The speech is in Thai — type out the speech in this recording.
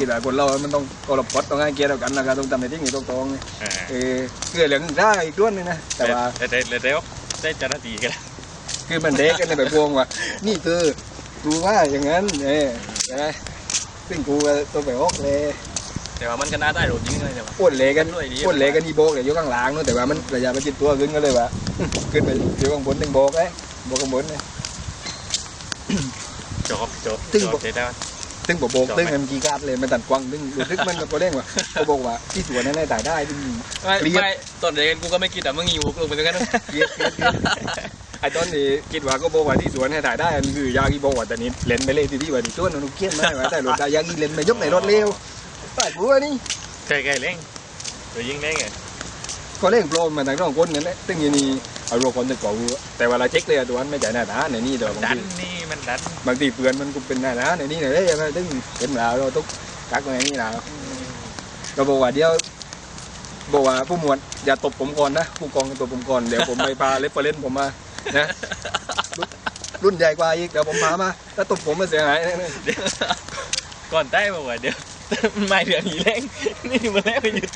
คิดว่าคนเรา มันต้องเคารพกฎต้องให้เกียรติกันนะครับต้องทำในที่นี้ตรงๆเนี่ยอ่าเออคือเรื่องได้อีกด้วนหนึงนะ แต่ว่าเดี๋ยวเดี๋ยวเดี๋ยวได้เจ้าหน้าที่กันคือมันเด็กกันในแบบพวงว่า นี่คือกูว่าอย่างนั้นเออใช่ไหมซึ่งกูก็ตัวไปออกเลยแต่ว่ามันก็น่าได้โดดยิงเลยใช่ไหมอ้วนเละกันด้วยดีอ้วนเละกันอีโบกเลยอยู่ข้างหล่างเนอะแต่ว่ามันระยะประชิดตัวขึ้นก็เลยว่าขึ้นไปอยู่ข้างบนตึงโบกไอ้โบกข้างบนเลยจบจบตึ้งจบอกบเจ๊ได้ตึงโบกโบกจบไหมตึงมันกี่กาดเลยมันตัดกวางตึงดูทึกมันก็เร่งว่าเขาบอกว่าที่สวนนั้นได้ถ่ายได้ตึงไม่เกลียดไม่ตอนเด็กกูก็ไม่คิดแต่มึงอยู่ลงไปตรงนั้นเกลียดเกลียดเกลียดไอ้ตอนนี้คิดว่าก็บอกว่าที่สวนให้ถ่ายได้มันคือยากีบอกว่าแต่นี้เล่นไปเลยที่ที่ว่าที่ตัวนนกเกี้ยนไม่ว่าแต่รถได้ยากีเล่นไปยกในรถเร็วไปบัวนี่ใกล้ใกล้เล่งโดดยิงได้ไงก็เล่นโปรมาทางน้องคนนั่นแหละตึงอยี่นี่ เอาโรคนตึกกว่าวัวแต่เวลาเช็คเลยอะตัวนั้นไม่จ่ายหน้าตาในนี่เดี๋ยวบางดันทีนี่มันดันบางทีเพื่อนมันก็เป็นหน้าตาในนี่เลยใช่ไหมตึงเห็นแล้วเราต้องกักไว้ในนี่แล้วก็บอกว่าเดี๋ยวบอกว่าผู้หมวดอย่าตบผมก่อนนะผู้กองอย่าตบผมก่อนเดี๋ยวผมไปพาเลฟเฟอเรนซ์ผมมานะรุ่นรุ่นใหญ่กว่าอีกเดี๋ยวผมพามาถ้าตบผมมันเสียหายแน่ๆก่อนใต้บอกว่าเดี๋ยวไม่เดือดอีเล่งนี่มันแรกไปหยุด